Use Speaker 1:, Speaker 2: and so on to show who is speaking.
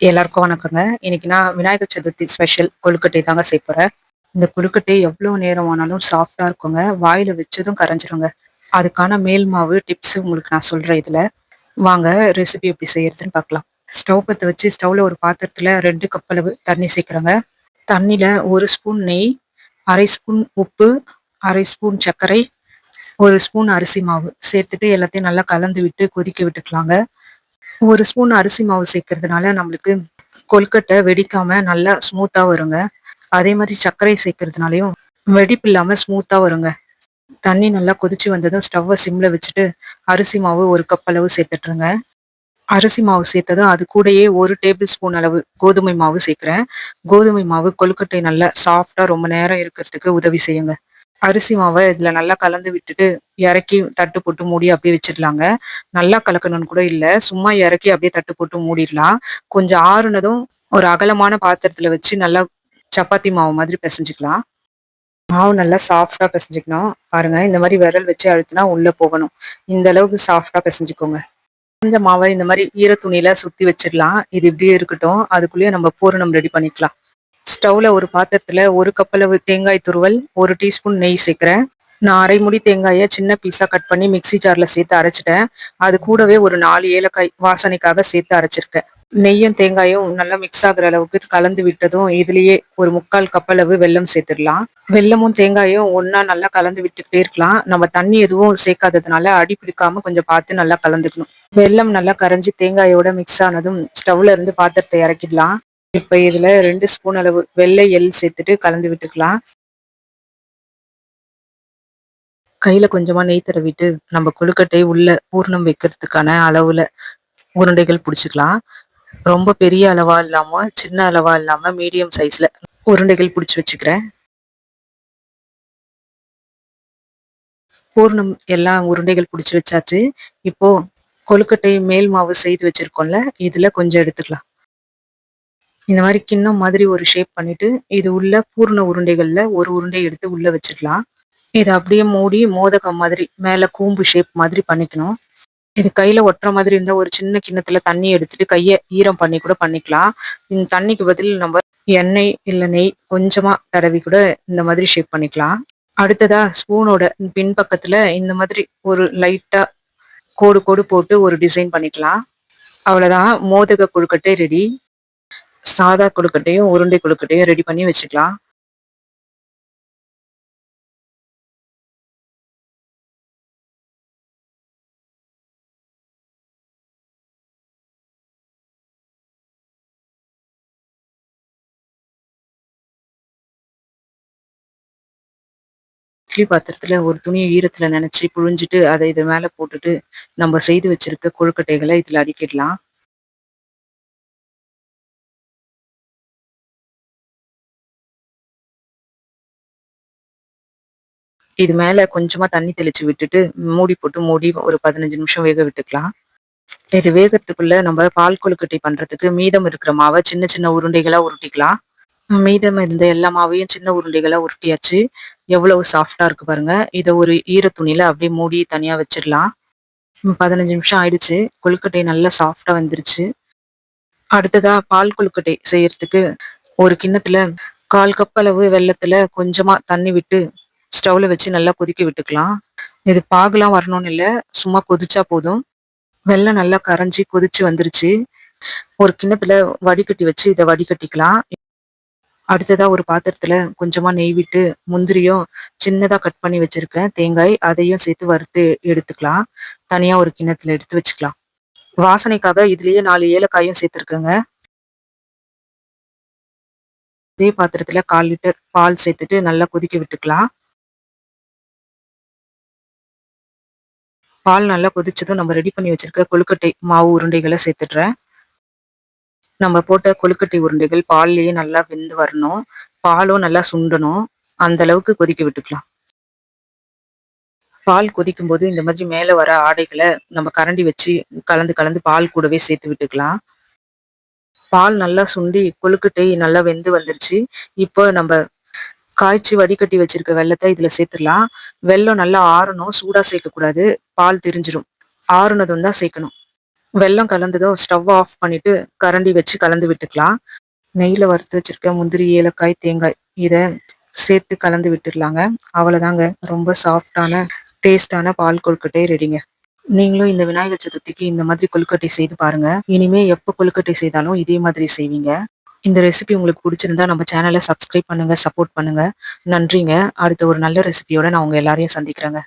Speaker 1: எல்லாருக்கும் வணக்கங்க. இன்னைக்கு நான் விநாயகர் சதுர்த்தி ஸ்பெஷல் கொழுக்கட்டை தாங்க செய்ய போறேன். இந்த கொழுக்கட்டை எவ்வளோ நேரம் ஆனாலும் சாஃப்டா இருக்குங்க. வாயில வச்சதும் கரைஞ்சிருங்க. அதுக்கான மேல் மாவு டிப்ஸ் உங்களுக்கு நான் சொல்றேன் இதுல. வாங்க ரெசிபி எப்படி செய்யறதுன்னு பார்க்கலாம். ஸ்டவ் பற்ற வச்சு ஸ்டவ்ல ஒரு பாத்திரத்துல ரெண்டு கப் அளவு தண்ணி சேர்க்குறேங்க. தண்ணியில ஒரு ஸ்பூன் நெய் அரை ஸ்பூன் உப்பு அரை ஸ்பூன் சர்க்கரை ஒரு ஸ்பூன் அரிசி மாவு. சேர்த்துட்டு எல்லாத்தையும் நல்லா கலந்து விட்டு கொதிக்க விட்டுக்கலாங்க. ஒரு ஸ்பூன் அரிசி மாவு சேர்க்கறதுனால நம்மளுக்கு கொழுக்கட்டை வெடிக்காம நல்லா ஸ்மூத்தா வருங்க. அதே மாதிரி சர்க்கரை சேர்க்கறதுனாலையும் வெடிப்பு இல்லாம ஸ்மூத்தா வருங்க. தண்ணி நல்லா கொதிச்சு வந்ததும் ஸ்டவ்வை சிம்ல வச்சுட்டு அரிசி மாவு ஒரு கப் அளவு சேர்த்துட்டுருங்க. அரிசி மாவு சேர்த்ததும் அது கூடயே ஒரு டேபிள் ஸ்பூன் அளவு கோதுமை மாவு சேர்க்குறேன். கோதுமை மாவு கொழுக்கட்டை நல்லா சாஃப்டாக ரொம்ப நேரம் இருக்கிறதுக்கு உதவி செய்யுங்க. அரிசி மாவை இதில் நல்லா கலந்து விட்டுட்டு இறக்கி தட்டு போட்டு மூடி அப்படியே வச்சிடலாங்க. நல்லா கலக்கணும்னு கூட இல்லை. சும்மா இறக்கி அப்படியே தட்டு போட்டு மூடிடலாம். கொஞ்சம் ஆறுனதும் ஒரு அகலமான பாத்திரத்தில் வச்சு நல்லா சப்பாத்தி மாவு மாதிரி பிசைஞ்சிக்கலாம். மாவு நல்லா சாஃப்டாக பிசைஞ்சிக்கணும். பாருங்கள் இந்த மாதிரி விரல் வச்சு அழுத்தினா உள்ளே போகணும். இந்த அளவுக்கு சாஃப்டாக பிசைஞ்சிக்கோங்க. இந்த மாவை இந்த மாதிரி ஈர சுற்றி வச்சிடலாம். இது இப்படியே இருக்கட்டும். அதுக்குள்ளேயே நம்ம பூரணம் ரெடி பண்ணிக்கலாம். ஸ்டவ்ல ஒரு பாத்திரத்துல ஒரு கப் அளவு தேங்காய் துருவல் ஒரு டீஸ்பூன் நெய் சேர்க்கிறேன். நான் அரை முடி தேங்காயை சின்ன பீஸா கட் பண்ணி மிக்சி ஜார்ல சேர்த்து அரைச்சிட்டேன். அது கூடவே ஒரு நாலு ஏலக்காய் வாசனைக்காக சேர்த்து அரைச்சிருக்கேன். நெய்யும் தேங்காயும் நல்லா மிக்ஸ் ஆகுற அளவுக்கு கலந்து விட்டதும் இதுலயே ஒரு முக்கால் கப் அளவு வெல்லம் சேர்த்துடலாம். வெல்லமும் தேங்காயும் ஒன்னா நல்லா கலந்து விட்டுக்கிட்டே இருக்கலாம். நம்ம தண்ணி எதுவும் சேர்க்காததுனால அடி பிடிக்காம கொஞ்சம் பார்த்து நல்லா கலந்துக்கணும். வெல்லம் நல்லா கரைஞ்சி தேங்காயோட மிக்ஸ் ஆனதும் ஸ்டவ்ல இருந்து பாத்திரத்தை இறக்கிடலாம். இப்ப இதுல ரெண்டு ஸ்பூன் அளவு வெள்ளை எள் சேர்த்துட்டு கலந்து விட்டுக்கலாம். கையில கொஞ்சமா நெய் தடவிட்டு நம்ம கொழுக்கட்டை உள்ள பூர்ணம் வைக்கிறதுக்கான அளவுல உருண்டைகள் பிடிச்சிக்கலாம். ரொம்ப பெரிய அளவா இல்லாம சின்ன அளவா இல்லாம மீடியம் சைஸ்ல உருண்டைகள் பிடிச்சி வச்சுக்கிறேன். பூர்ணம் எல்லாம் உருண்டைகள் பிடிச்சி வச்சாச்சு. இப்போ கொழுக்கட்டை மேல் மாவு செய்து வச்சிருக்கோம்ல இதுல கொஞ்சம் எடுத்துக்கலாம். இந்த மாதிரி கிண்ணம் மாதிரி ஒரு ஷேப் பண்ணிட்டு இது உள்ள பூர்ண உருண்டைகள்ல ஒரு உருண்டை எடுத்து உள்ள வச்சிடலாம். இதை அப்படியே மூடி மோதகம் மாதிரி மேல கூம்பு ஷேப் மாதிரி பண்ணிக்கணும். இது கையில ஒட்டுற மாதிரி இருந்தா ஒரு சின்ன கிண்ணத்துல தண்ணி எடுத்துட்டு கைய ஈரம் பண்ணி கூட பண்ணிக்கலாம். இந்த தண்ணிக்கு பதில் நம்ம எண்ணெய் இல்ல நெய் கொஞ்சமா தடவி கூட இந்த மாதிரி ஷேப் பண்ணிக்கலாம். அடுத்ததா ஸ்பூனோட பின்பக்கத்துல இந்த மாதிரி ஒரு லைட்டா கோடு கோடு போட்டு ஒரு டிசைன் பண்ணிக்கலாம். அவ்வளவுதான். மோதக கொழுக்கட்டை ரெடி சாதா கொழுக்கட்டையும் உருண்டை கொழுக்கட்டையும் ரெடி பண்ணி வச்சுக்கலாம். இட்லி பாத்திரத்துல ஒரு துணியை ஈரத்துல நினைச்சு புழிஞ்சிட்டு அதை இது மேல போட்டுட்டு நம்ம செய்து வச்சிருக்க கொழுக்கட்டைகளை இதுல அடிக்கிடலாம். இது மேல கொஞ்சமா தண்ணி தெளிச்சு விட்டுட்டு மூடி போட்டு மூடி ஒரு பதினஞ்சு நிமிஷம் வேக விட்டுக்கலாம். இது வேகத்துக்குள்ள நம்ம பால் கொழுக்கட்டை பண்றதுக்கு மீதம் இருக்கிற மாவை சின்ன சின்ன உருண்டைகளா உருட்டிக்கலாம். மீதம் இருந்த எல்லா மாவையும் சின்ன உருண்டைகளா உருட்டியாச்சு. எவ்வளவு சாஃப்டா இருக்கு பாருங்க. இதை ஒரு ஈர துணியில அப்படியே மூடி தனியா வச்சிடலாம். பதினஞ்சு நிமிஷம் ஆயிடுச்சு. கொழுக்கட்டை நல்லா சாஃப்டா வந்துருச்சு. அடுத்ததா பால் கொழுக்கட்டை செய்யறதுக்கு ஒரு கிண்ணத்துல கால் கப் அளவு வெள்ளத்துல கொஞ்சமா தண்ணி விட்டு ஸ்டவ்வில் வச்சு நல்லா கொதிக்க விட்டுக்கலாம். இது பாகுலாம் வரணும்னு இல்லை சும்மா கொதிச்சா போதும். வெள்ளம் நல்லா கரைஞ்சி கொதிச்சு வந்துருச்சு. ஒரு கிண்ணத்தில் வடிகட்டி வச்சு இதை வடிகட்டிக்கலாம். அடுத்ததாக ஒரு பாத்திரத்தில் கொஞ்சமாக நெய் விட்டு முந்திரியும் சின்னதாக கட் பண்ணி வச்சுருக்கேன். தேங்காய் அதையும் சேர்த்து வறுத்து எடுத்துக்கலாம். தனியாக ஒரு கிண்ணத்தில் எடுத்து வச்சுக்கலாம். வாசனைக்காக இதுலேயே நாலு ஏலக்காயும் சேர்த்துருக்கேங்க. அதே பாத்திரத்தில் கால் லிட்டர் பால் சேர்த்துட்டு நல்லா கொதிக்க விட்டுக்கலாம். பால் நல்லா கொதிச்சதும் நம்ம ரெடி பண்ணி வச்சிருக்க கொழுக்கட்டை மாவு உருண்டைகளை சேர்த்துடுறேன். நம்ம போட்ட கொழுக்கட்டை உருண்டைகள் பால்லயே நல்லா வெந்து வரணும். பாலும் நல்லா சுண்டணும். அந்த அளவுக்கு கொதிக்க விட்டுக்கலாம். பால் கொதிக்கும் போது இந்த மாதிரி மேல வர ஆடைகளை நம்ம கரண்டி வச்சு கலந்து கலந்து பால் கூடவே சேர்த்து விட்டுக்கலாம். பால் நல்லா சுண்டி கொழுக்கட்டை நல்லா வெந்து வந்துருச்சு. இப்போ நம்ம காய்ச்சி வடிகட்டி வச்சிருக்க வெள்ளத்தை இதுல சேர்த்துடலாம். வெள்ளம் நல்லா ஆறணும் சூடா சேர்க்கக்கூடாது. பால் தெரிஞ்சிடும் ஆறுனதும் தான் சேர்க்கணும். வெல்லம் கலந்ததும் ஸ்டவ் ஆஃப் பண்ணிட்டு கரண்டி வச்சு கலந்து விட்டுக்கலாம். நெய்யில வறுத்து வச்சிருக்க முந்திரி ஏலக்காய் தேங்காய் இதை சேர்த்து கலந்து விட்டுடலாங்க. அவ்வளோதாங்க ரொம்ப சாஃப்டான டேஸ்டான பால் கொழுக்கட்டை ரெடிங்க நீங்களும் இந்த விநாயகர் சதுர்த்திக்கு இந்த மாதிரி கொழுக்கட்டை செய்து பாருங்க. இனிமே எப்போ கொழுக்கட்டை செய்தாலும் இதே மாதிரி செய்வீங்க. இந்த ரெசிபி உங்களுக்கு பிடிச்சிருந்தா நம்ம சேனலை சப்ஸ்கிரைப் பண்ணுங்க சப்போர்ட் பண்ணுங்க. நன்றிங்க. அடுத்த ஒரு நல்ல ரெசிபியோட நான் உங்கள் எல்லாரையும் சந்திக்கிறேங்க.